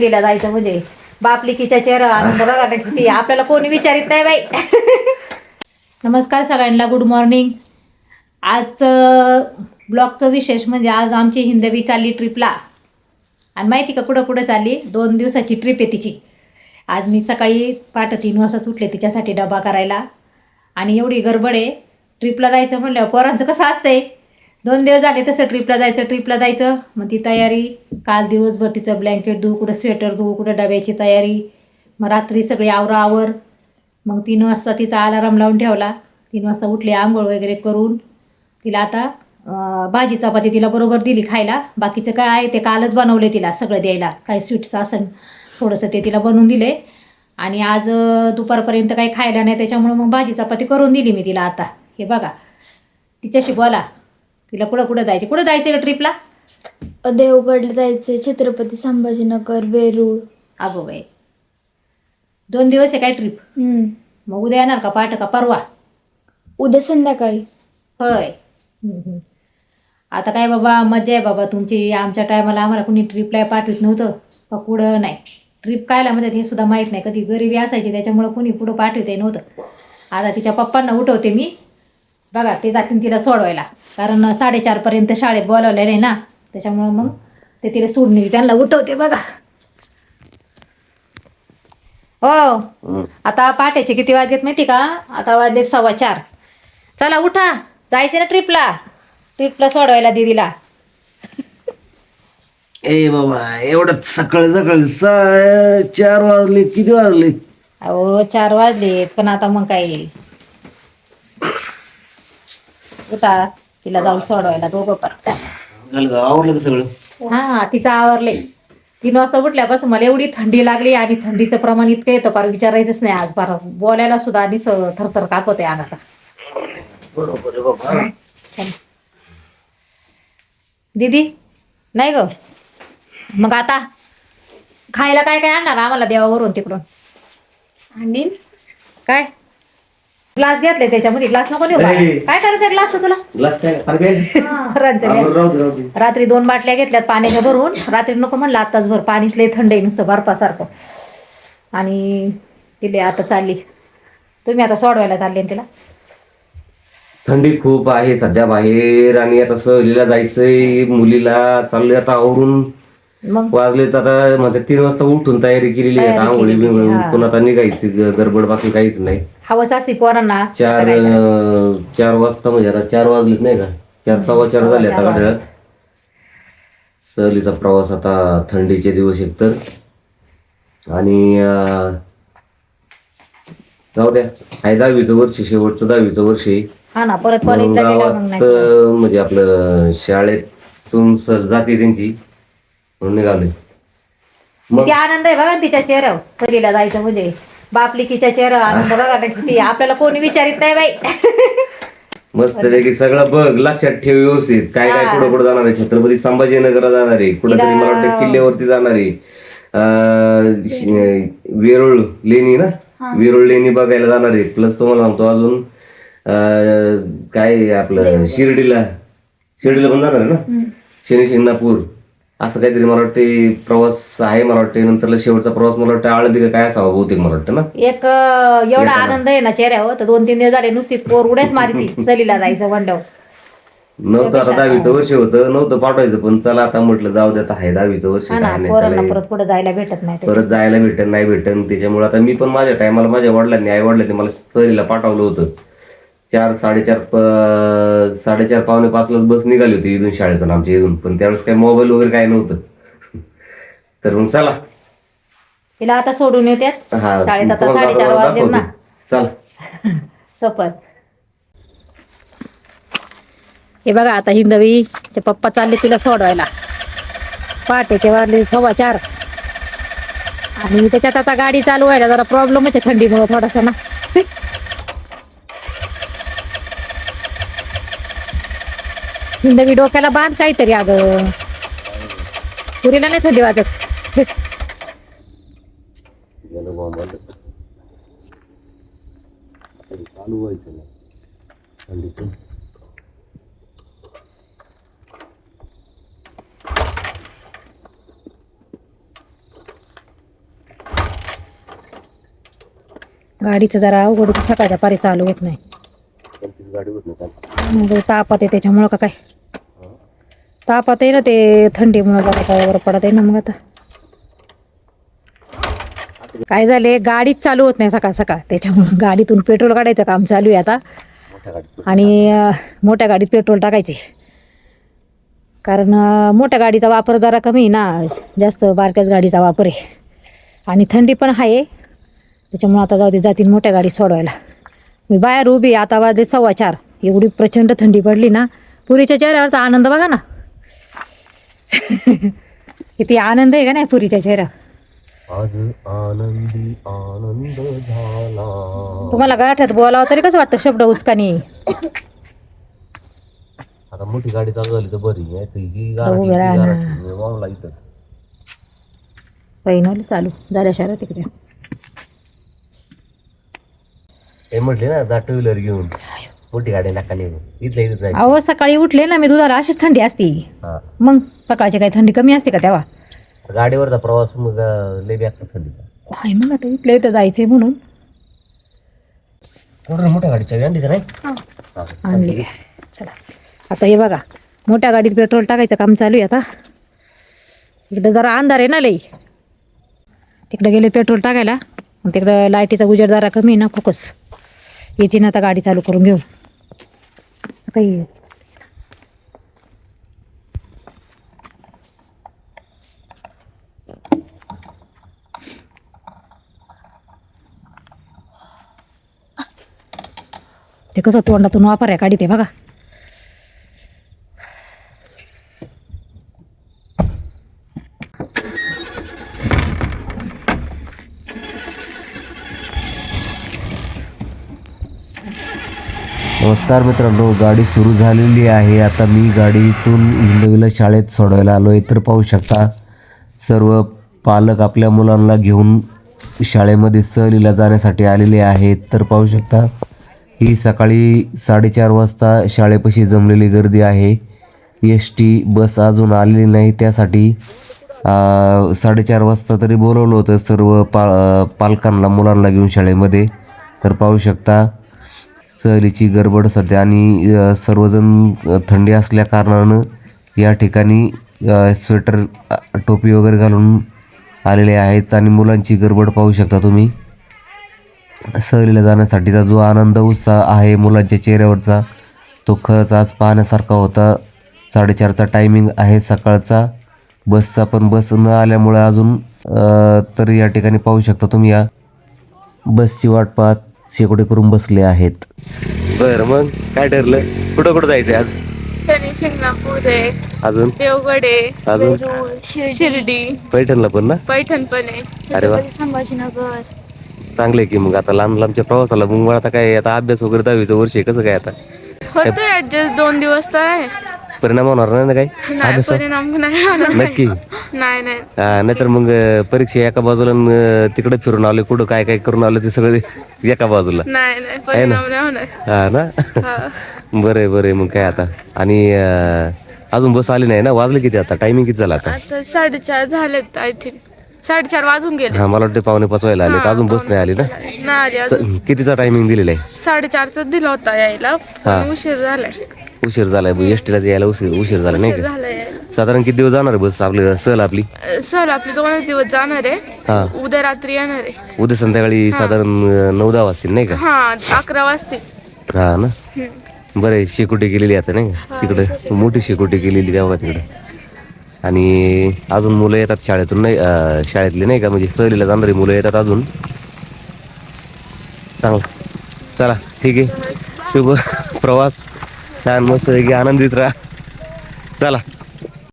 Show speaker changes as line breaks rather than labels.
गेला जायचं म्हणजे. बापलिकीच्या चेहरा आनंद बघा ना किती आपल्याला कोणी विचारित नाही बाई. नमस्कार सगळ्यांना गुड मॉर्निंग आजचं ब्लॉगचं विशेष म्हणजे आज आमची हिंदवी चालली ट्रिपला आणि माहिती का कुठं कुठं चालली? दोन दिवसाची ट्रिप आहे तिची. आज मी सकाळी पाठ तीन वाजता उठले तिच्यासाठी डबा करायला. आणि एवढी गडबड आहे ट्रिपला जायचं म्हणल्यावर पोरांचं कसं असतंय? दोन दिवस झाले तसं ट्रिपला जायचं ट्रिपला जायचं. मग ती तयारी काल दिवसभर तिचं ब्लँकेट धुवू कुठं स्वेटर धुवू कुठं डब्याची तयारी. मग रात्री सगळी आवरावर. मग तीन वाजता तिचा अलाराम लावून ठेवला. तीन वाजता उठली आंघोळ वगैरे करून. तिला आता भाजी चपाती तिला बरोबर दिली खायला. बाकीचं काय आहे ते कालच बनवले तिला सगळं द्यायला. काय स्वीटचं असन थोडंसं ते तिला बनवून दिले. आणि आज दुपारपर्यंत काही खायला नाही त्याच्यामुळं मग भाजी चपाती करून दिली मी तिला आता. हे बघा. तिच्याशी बोला. तिला कुठं कुठं जायचे? कुठं जायचं का ट्रिपला
देवगडला जायचंय छत्रपती संभाजीनगर वेरूळ.
अगो बाई. दोन दिवस आहे काय ट्रिप
हम्म.
मग उद्या येणार का पाठ का परवा?
उद्या संध्याकाळी.
होय. आता काय बाबा मजा आहे बाबा तुमची. आमच्या टायमाला आम्हाला कुणी ट्रिपला पाठवत नव्हतं. का पुढं नाही. ट्रिप कायला म्हणतात हे सुद्धा माहीत नाही. कधी गरिबी असायची त्याच्यामुळं कुणी पुढं पाठवत नव्हतं. आता तिच्या पप्पांना उठवते मी. बघा ते जातील तिला सोडवायला. कारण साडेचारपर्यंत शाळेत बोलावलं नाही ना. त्याच्यामुळं मग ते तिला सोडणे त्यांना उठवते बघा. हो. आता पहाटेचे किती वाजलेत माहिती का? आता वाजलेत सव्वा चार. चला उठा. जायचं ना ट्रिपला ट्रिपला सोडवायला दीदीला.
ए बाबा एवढं सकाळ सकाळ सा चार वाजले किती वाजले?
अहो चार वाजलेत पण आता मग काय? उठा तिला जाऊ सोडवायला दोघं पण.
झालं का? आवडलं का सगळं?
हा तिचं आवरले तीन वाजता उठल्यापासून मला एवढी थंडी लागली आणि थंडीचं प्रमाण इतकं येतं फार विचारायचंच नाही आज. फार बोलायला सुद्धा आणि स- थरथर कापत आहे अंगाचा.
बरोबर आहे बाबा.
दीदी नाही ग. मग आता खायला काय काय आणणार आम्हाला देवावरून तिकडून?
आणि
काय? ग्लास घेतले त्याच्यामध्ये. ग्लास नको देऊ.
नाही.
काय करायचं ग्लास तुला?
ग्लास काय? अरे बे.
पोरांचं
आपण
घे.
राहू दे राहू दे
रात्री दोन बाटल्या घेतल्यात पाण्याच्या भरून. रात्री नको म्हणलं आताच भर. पाणीच लय थंड आहे नुसतं बर्फासारखं. आणि तिले आता चालली. तुम्ही आता सोडवायला चालले ना तिला?
थंडी खूप आहे सध्या बाहेर आणि आता सहलीला जायचंय मुलीला चाललंय आता आवरून.
मग?
वाजलेत आता म्हणजे तीन वाजता उठून तयारी केलेली आहे आता आंघोळी बिंघोळी. उठून आता निघायची ग- गडबड बाकी काहीच नाही.
हवस असते पोरांना
चार. अं, चार वाजता म्हणजे आता चार वाजलेत नाही का? चार सव्वा चार झाले आता घड्याळात सहलीचा प्रवास आता थंडीचे दिवस एकतर आणि अं, जाऊ द्या. आहे दहावीचं वर्ष शेवटचं दहावीचं वर्ष आहे.
हा ना परत
म्हणून
कॉलेजला गेला मग
गावात
नाही
अं, म्हणजे आपलं शाळेतून सर जाते त्यांची. म्हणून निघाले मग
किती आनंद आहे बघा ना तिच्या चेहऱ्यावर. पहिलीला जायचं म्हणजे. बापलिकीच्या चेहरा आनंद बघा ना किती. आपल्याला कोणी विचारित नाही बाई.
मस्त पैकी सगळं बघ. लक्षात ठेव व्यवस्थित. काय काय कुठं कुठं जाणार आहे. छत्रपती संभाजीनगरला जाणार आहे. कुठेतरी मला वाटतं किल्ल्यावरती जाणार आहे. अं, श- वेरूळ लेणी ना? वेरूळ लेणी बघायला जाणार आहे. प्लस तुम्हाला सांगतो अजून अं, काय आपलं शिर्डीला. शिर्डीला पण जाणार आहे ना? शनी शिंगणापूर. असं काहीतरी मला वाटते प्रवास आहे मला वाटते नंतरला शेवटचा प्रवास मला वाटतं आळंदी का काय असावा बहुतेक मला वाटतं ना.
एक अं, एवढा आनंद आहे ना चेहऱ्यावर तर दोन तीन दिवस झाले नुसती पोर उड्याच मारती. सलीला जायचं वंडव
नव्हतं आता दहावीचं वर्ष होतं नव्हतं पाठवायचं पण चला आता म्हटलं जाऊ दे आता आहे दहावीचं वर्ष
हा ना
काय नाही
पोरांना
त्याला
परत पुढे जायला भेटत नाही ते.
परत जायला भेटन नाही भेटन त्याच्यामुळे आता मी पण माझ्या टायमाला माझ्या वडिलांनी आई वडिलांनी मला सहलीला पाठवलं होतं. चार साडेचार साडेचार पावणे पाचलाच बस निघाली होती इथून शाळेतून आमच्या इथून. पण त्यावेळेस काही मोबाईल वगैरे काय नव्हतं. तर मग चला.
तिला आता सोडून येतात
हा
शाळेत आता
तुम्हाला
साडेचार
दाखवतो.
ना.
चला.
सफर. हे बघा आता हिंदवी ते पप्पा चालले तिला सोडवायला. पहाटेचे वाजले सव्वा चार. आणि त्याच्यात आता गाडी चालू व्हायला जरा प्रॉब्लेमच आहे थंडीमुळे थोडासा ना. नवी डोक्याला बांध काहीतरी अग. पुरीला नाही थंडी वाजत.
चालू
गाडीचं जरा अवघड सकाळच्या पारी चालू होत नाही.
गाडी होत नाही
आहे त्याच्यामुळं का काय? तापात आहे ना ते थंडीमुळं जरा पायावर पडत आहे ना मग आता. काय झाले? गाडीच चालू होत नाही सकाळ सकाळ. त्याच्यामुळं गाडीतून पेट्रोल काढायचं काम चालू आहे आता. आणि मोठ्या गाडीत पेट्रोल टाकायचे. कारण मोठ्या गाडीचा वापर जरा कमी आहे ना. जास्त बारक्याच गाडीचा वापर आहे. आणि थंडी पण आहे. त्याच्यामुळं आता जाऊ दे जातील मोठ्या गाडी सोडवायला. मी बाहेर उभी आता वाजले सव्वा चार. एवढी प्रचंड थंडी पडली ना. पुरीच्या चेहऱ्यावरचा आनंद बघा ना. किती आनंद आहे का नाही पुरीच्या चेहऱ्यावर
आज आनंदी आनंद झाला.
तुम्हाला गाठ्यात बोलावं तरी कसं वाटतं शब्द उचकानी?
आता मोठी गाडी चालू झाली तर बरी नाही तर ही
उभे राहा ना.
गाडी वावला इथं.
पहिनवलं चालू. झाल्या शहरात तिकडे
हे म्हटले ना जा टू व्हीलर घेऊन. मोठी गाडी नका नेऊ. इथल्या इथं जायचं.
अहो सकाळी उठले ना मी दुधाला अशीच थंडी असती.
हा.
मग सकाळची काही थंडी कमी असते का तेव्हा?
गाडीवरचा प्रवास मग अं, लय थंडीचा.
आहे मग आता इथल्या इथं जायचंय म्हणून.
मोठ्या गाडीच्या आणली का नाही? हा.
आणली. चला. आता हे बघा मोठ्या गाडीत पेट्रोल टाकायचं काम चालू आहे आता. इकडं जरा अंधार आहे ना लई. तिकडे गेले पेट्रोल टाकायला. मग तिकडं लाईटीचा उजेड जरा कमी आहे ना फोकस. येते ना आता गाडी चालू करून घेऊन. आता ये. ते कसं तोंडातून वापर आहे काढी ते बघा
नमस्कार मित्रांनो गाडी सुरू झालेली आहे. आता मी गाडीतून हिंदवीला शाळेत सोडवायला आलो आहे तर पाहू शकता सर्व पालक आपल्या मुलांना घेऊन शाळेमध्ये सहलीला जाण्यासाठी आलेले आहेत. तर पाहू शकता ही सकाळी साडेचार वाजता शाळेपाशी जमलेली गर्दी आहे. एस टी बस अजून आलेली नाही. त्यासाठी साडेचार वाजता तरी बोलवलं होतं सर्व पा पालकांना मुलांना घेऊन शाळेमध्ये. तर पाहू शकता सहलीची गडबड सध्या आणि सर्वजण थंडी असल्या कारणानं या ठिकाणी स्वेटर टोपी वगैरे घालून आलेले आहेत आणि मुलांची गडबड पाहू शकता तुम्ही. सहलीला जाण्यासाठीचा जो आनंद उत्साह आहे मुलांच्या चेहऱ्यावरचा तो खरंच आज पाहण्यासारखा होता. साडेचारचा टायमिंग आहे सकाळचा. बसचा पण बस न आल्यामुळे अजून तर या ठिकाणी पाहू शकता तुम्ही या बसची वाट पाहत. शेकोटे करून बसले आहेत. बरं मग? काय ठरलं? कुठं कुठं जायचं आज?
शनी शिंगणापूर आहे.
अजून?
देवगड आहे.
अजून?
शिर्डी.
पैठणला पण ना?
पैठण पण आहे.
अरे वा.
संभाजीनगर.
चांगले की मग. आता लांब लांबच्या प्रवासाला मग आता काय आता अभ्यास वगैरे दहावीचं वर्ष आहे. कसं काय आता?
होतोय ऍडजस्ट दोन दिवस तर आहे.
परिणाम होणार नाही ना काही?
नाही परिणाम नाही होणार.
नक्की?
नाही नाही.
हा, नाहीतर मग अं, परीक्षा एका बाजूला अन्, तिकडे फिरून आले कुठं काय काय करून आलं ते सगळं एका बाजूला.
नाही नाही परिणाम नाही होणार.
हा ना. बरं आहे बरं आहे मग काय आता? आणि अं, अजून बस आली नाही ना? वाजले किती आता? टायमिंग किती झाला आता?
आता साडेचार झालेत आय थिंक साडेचार वाजून गेले.
हा मला वाटतं पावणे पाच व्हायला आले तर अजून बस नाही आली ना?
नाही आली
स-
अजून.
कितीचा टायमिंग दिलेला आहे?
साडेचारचा दिला होता यायला पण उशीर झालाय.
उशीर झालाय एस टीला यायला उशीर उशीर झाला नाही का. साधारण किती दिवस जाणार आहे बस आपली सहल आपली?
सर आपले दोनच दिवस जाणार आहे.
हा.
उद्या रात्री येणार आहे.
उद्या संध्याकाळी साधारण अं, नऊ दहा वाजतील नाही का?
हा अकरा वाजते
हा ना? बरं आहे शेकोटी केलेली आता नाही का? तिकडं मोठी शेकोटी केलेली तेव्हा तिकडं. आणि अजून मुलं येतात शाळेतून नाही अं, शाळेतली नाही का? म्हणजे सहलीला जाणारी मुलं येतात अजून. चांगलं. चला ठीक आहे. शुभ प्रवास. छान मस्त आनंदित राहा. चला.